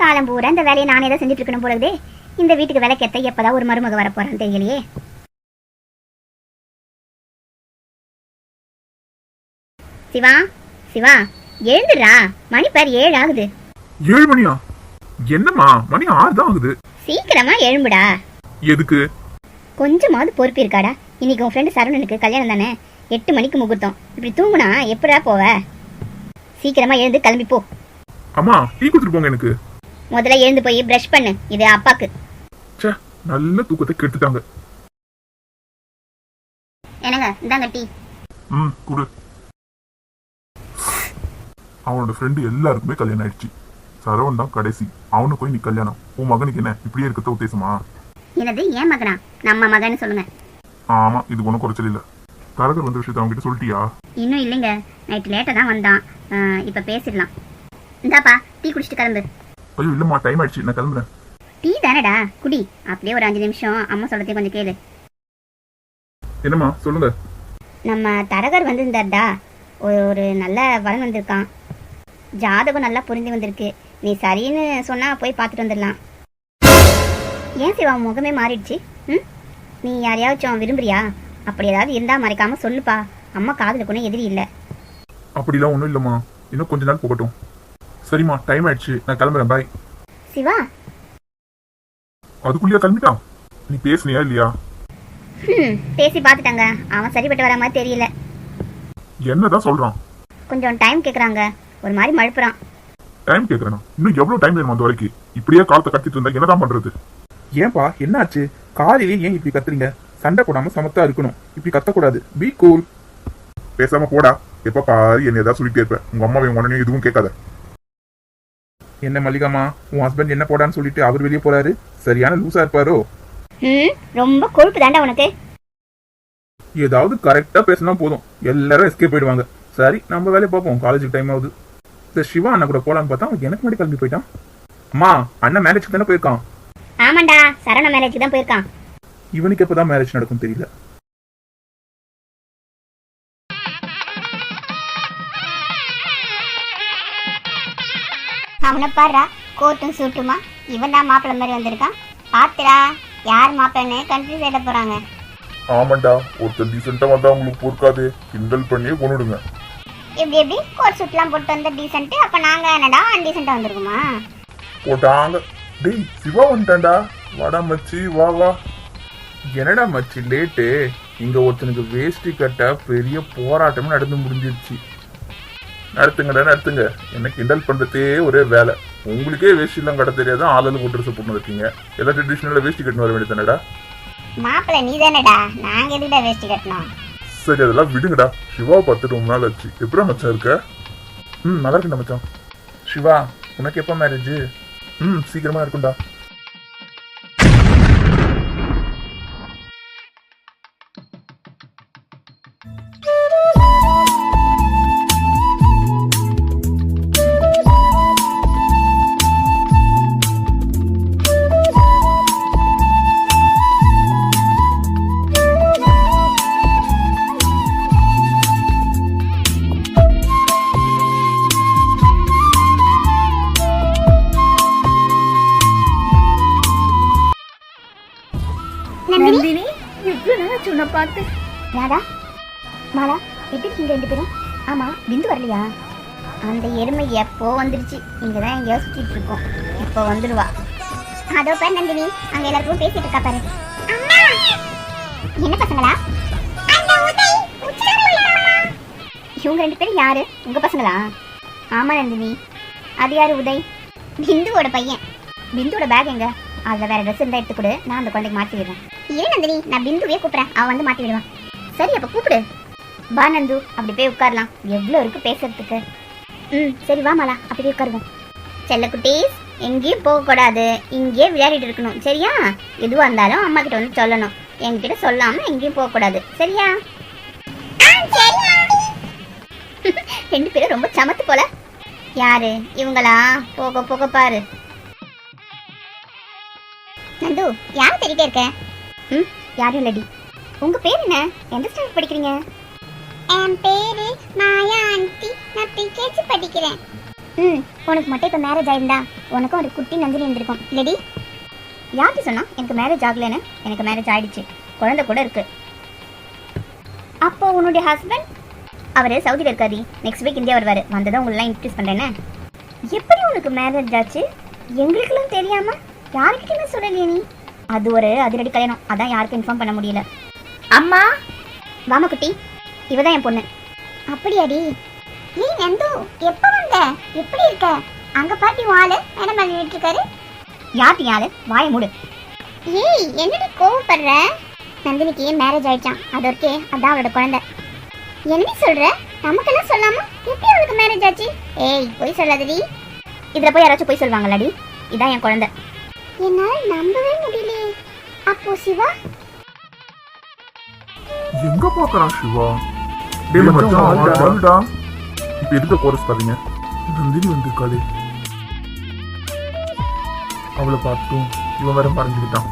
காலம் பூரா இந்த வேலையை நானே தான் செஞ்சுட்டு இருக்கணும் போலதே இந்த வீட்டுக்கு விளக்கேத்த எப்பதான் ஒரு மருமக வர போறான்னு தெரியலையே. சிவா சிவா எழுந்துடுறா. மணி பாரு ஏழு ஆகுது. ஏழு மணியா? என்னம்மா? மணி ஆறு தான் ஆகுது. சீக்கிரமா எழும்புடா. எதுக்கு? கொஞ்சமாவது பொறுப்பு இருக்காடா. இன்னைக்கு உன் ஃப்ரெண்டு சரவணனுக்கு கல்யாணம் தானே? எட்டு மணிக்கு முகூர்த்தம். இப்படி தூங்குனா எப்படா போவ? சீக்கிரமா எழுந்து கிளம்பி போ. அம்மா டீ கொடுத்துட்டு போங்க எனக்கு. முதல்ல எழுந்து போய் ப்ரஷ் பண்ணு. இது அப்பாக்கு. ச்சே நல்ல தூக்கத்தை கெடுத்துட்டாங்க. என்னங்க இந்தாங்க டீ. ம் குடு. அவனோட ஃப்ரெண்டு எல்லாருக்குமே கல்யாணம் ஆயிடுச்சு. சரவன் தான் கடைசி. அவனுக்கு போய் நீ கல்யாணம். உன் மகனுக்கு என்ன? இப்படியே இருக்கிறத உத்தேசமா? என்னது ஏன் மகனா? நம்ம மகன்னு சொல்லுங்க. ஆமா இது ஒன்றும் குறைச்சல் இல்ல. தரகர் வந்த விஷயத்த அவங்ககிட்ட சொல்லிட்டியா? இன்னும் இல்லைங்க. நைட்டு லேட்டாக தான் வந்தான். அஹ், இப்ப பேசிடலாம். இந்தாப்பா டீ குடிச்சிட்டு கிளம்பு. ஐயோ இல்லம்மா டைம் ஆயிடுச்சு நான் கிளம்புறேன். டீ தானடா குடி. அப்படியே ஒரு அஞ்சு நிமிஷம் அம்மா சொல்லத்தையும் கொஞ்சம் கேளு. என்னம்மா சொல்லுங்க. நம்ம தரகர் வந்திருந்தார்டா. ஒரு ஒரு நல்ல வரன் வந்திருக்கான். ஜாதகம் நல்லா புரிஞ்சு வந்திருக்கு. நீ சரின்னு சொன்னா போய் பார்த்துட்டு வந்துடலாம். ஏன் சிவா முகமே மாறிடுச்சு? ம்? நீ யாரையாச்சும் விரும்புறியா? அப்படி ஏதாவது இருந்தா மறைக்காம சொல்லுப்பா. அம்மா காதுல கூட எதிரி இல்லை. அப்படிலாம் ஒன்றும் இல்லைம்மா. இன்னும் கொஞ்ச நாள் போகட்டும். சரிம்மா டைம் ஆயிடுச்சு. நான் கிளம்புறேன். பாய் சிவா? அதுக்குள்ளேயா கிளம்பிட்டான். நீ பேசுனியா இல்லையா? ம் பேசி பார்த்துட்டாங்க. அவன் சரிப்பட்டு வர மாதிரி தெரியல. என்னதான் சொல்றான்? கொஞ்சம் டைம் கேட்குறாங்க ஒரு மாதிரி மழுப்புறான். டைம் கேக்குறேனா? இன்னும் எவ்வளவு டைம் வேணும் அந்த வரைக்கும் இப்படியே காலத்தை கட்டிட்டு இருந்தா என்னதான் பண்றது? ஏன்பா என்னாச்சு? காலையிலே ஏன் இப்படி கத்துறீங்க? சண்டை போடாம சமத்தா இருக்கணும். இப்படி கத்தக்கூடாது. பி கூல் பேசாம போடா. எப்ப பாரு என்ன ஏதாவது சொல்லிட்டே இருப்பேன் உங்க அம்மாவை உடனே எதுவும் கேட்காத. என்ன மல்லிகாமா உன் ஹஸ்பண்ட் என்ன போடான்னு சொல்லிட்டு அவர் வெளியே போறாரு? சரியான லூசா இருப்பாரோ? ம் ரொம்ப கொழுப்பு தாண்டா உனக்கு. ஏதாவது கரெக்டா பேசினா போதும். எல்லாரும் எஸ்கே போயிடுவாங்க. சரி நம்ம வேலையை பார்ப்போம். காலேஜுக்கு டைம் ஆகுது. இந்த சிவா அண்ணா கூட போலான்னு பார்த்தா அவன் எனக்கு முன்னாடி கிளம்பி போயிட்டான். அம்மா அண்ணன் மேரேஜ்க்கு தானே போயிருக்கான். ஆமாண்டா சரண மேரேஜுக்கு தான் போயிருக்கான். இவனுக்கு எப்பதான் மேரேஜ் நடக்கும் தெரியல. அவனை பாடுறா கோட்டும் சூட்டுமா? இவன் தான் மாப்பிள்ளை மாதிரி வந்திருக்கான். பாத்துடா யார் மாப்பிள்ளைன்னு கன்ஃபியூஸ் ஆயிட போறாங்க. ஆமாண்டா ஒருத்தர் டீசெண்டா வந்தா உங்களுக்கு பொறுக்காது. கிண்டல் பண்ணியே கொண்டுடுங்க எப்படி எப்படி? கோட் சூட்லாம் போட்டு வந்த டீசென்ட் அப்ப நாங்க என்னடா அன்டீசெண்டா வந்திருக்குமா? போட்டாங்க. டேய் சிவா வந்துட்டான்டா. வாடா மச்சி வா வா. என்னடா மச்சி லேட்டு இங்க ஒருத்தனுக்கு வேஷ்டி கட்ட பெரிய போராட்டமே நடந்து முடிஞ்சிருச்சு. நடத்துங்கடா நடத்துங்க. என்ன கிண்டல் பண்றதே ஒரே வேலை. உங்களுக்கே வேஷ்டி எல்லாம் கட்ட தெரியாத? போட்டு ட்ரெஸ் போட்டு இருக்கீங்க எல்லா ட்ரெடிஷனல்ல வேஷ்டி கட்டின்னு வர வேண்டியதானடா மாப்பிள்ளை நீ தானடா நாங்க எதுக்குடா வேஸ்ட் கட்டணும் சரி அதெல்லாம் விடுங்கடா. சிவாவை பார்த்துட்டு ரொம்ப நாள் ஆச்சு. எப்படா மச்சான் இருக்க? ம் நல்லா இருக்குண்டா மச்சான். சிவா உனக்கு எப்போ மேரேஜ் ம் சீக்கிரமா இருக்கும்டா. பார்த்து யாடா மாலா எப்படி இருக்கீங்க ரெண்டு பேரும்? ஆமா பிந்து வரலையா? அந்த எருமை எப்போ வந்துருச்சு? இங்கே தான் எங்கேயோ சுற்றிட்டு இருக்கோம். இப்போ வந்துடுவா அதோ பேர் நந்தினி அங்கே எல்லாருக்கும் பேசிட்டு இருக்கா பாரு. என்ன பசங்களா? இவங்க ரெண்டு பேரும் யாரு? உங்க பசங்களா? ஆமா நந்தினி. அது யாரு உதய் பிந்துவோட பையன். பிந்துவோட பேக் எங்க? அதில் வேற ட்ரெஸ் இருந்தால் எடுத்து கொடு. நான் அந்த குழந்தைக்கு மாற்றிடுறேன் விடுறேன். ஏன் நந்தினி? நான் பிந்துவே கூப்பிட்றேன். அவன் வந்து மாட்டி விடுவான். சரி அப்ப கூப்பிடு. வா நந்து. அப்படி போய் உட்காரலாம். எவ்வளோ இருக்கு பேசுறதுக்கு. ம் சரி வா மாலா. அப்படி உட்காருவோம். செல்லக்குட்டீஸ் எங்கேயும் போகக்கூடாது. இங்கேயே விளையாடிட்டு இருக்கணும். சரியா? எதுவாக இருந்தாலும் அம்மா கிட்ட வந்து சொல்லணும். என்கிட்ட சொல்லாம எங்கேயும் போகக்கூடாது. சரியா? ரெண்டு பேரும் ரொம்ப சமத்து போல. யாரு? இவங்களா? போக போக பாரு. நந்து யார் தேடிட்டே இருக்க? ம் யாரும் இல்லடி. உங்க பேர் என்ன? எந்த ஸ்டாண்டர்ட் படிக்கிறீங்க? என் பேரு மாயா ஆண்டி. நான் பிகேஜி படிக்கிறேன். ம் உனக்கு மட்டும் இப்போ மேரேஜ் ஆயிருந்தா உனக்கும் ஒரு குட்டி நந்தினி இருந்திருக்கும். இல்லடி. யாருக்கு சொன்னா எனக்கு மேரேஜ் ஆகலைன்னு? எனக்கு மேரேஜ் ஆயிடுச்சு. குழந்தை கூட இருக்கு. அப்போ உன்னுடைய ஹஸ்பண்ட் அவர் சவுதியில் இருக்காரு. நெக்ஸ்ட் வீக் இந்தியா வருவார். வந்ததும் உங்களெலாம் இன்ட்ரடியூஸ் பண்ணுறேன்னு எப்படி உனக்கு மேரேஜ் ஆச்சு? எங்களுக்கெல்லாம் தெரியாம? யாருக்கிட்டையுமே சொல்லலையே நீ? அது ஒரு அதிரடி கல்யாணம். அதான் யாருக்கும் இன்ஃபார்ம் பண்ண முடியல. அம்மா! வாமா குட்டி. இவ தான் என் பொண்ணு. அப்படியாடி? ஏய் நந்து எப்போ வந்த? எப்படி இருக்க? அங்க பாட்டி வாளு மேடம் பண்ணிட்டு இருக்காரு யார்ட்டி ஆளு? வாய மூடு. ஏய் என்னடி கோவப்படுற? நந்தினிக்கு மேரேஜ் ஆயிடுச்சான் அது ஓகே அதான் அவளோட குழந்தை. என்னடி சொல்ற? நமக்கெல்லாம் சொல்லாம எப்படி அவளுக்கு மேரேஜ் ஆச்சு? ஏய் போய் சொல்லாதடி. இதுல போய் யாராச்சும் போய் சொல்லுவாங்களாடி இதான் என் குழந்தை. என்னால நம்பவே முடியலையே. அப்போ சிவா? எங்க பாக்குறான் சிவா? டேய் மச்சான். ஆள்டா. இப்ப எதுக்கு கோரஸ் பாருங்க நந்தினி வந்திருக்காளே. அவளை பார்த்தும் இவன் வேற மறைஞ்சுக்கிட்டான்.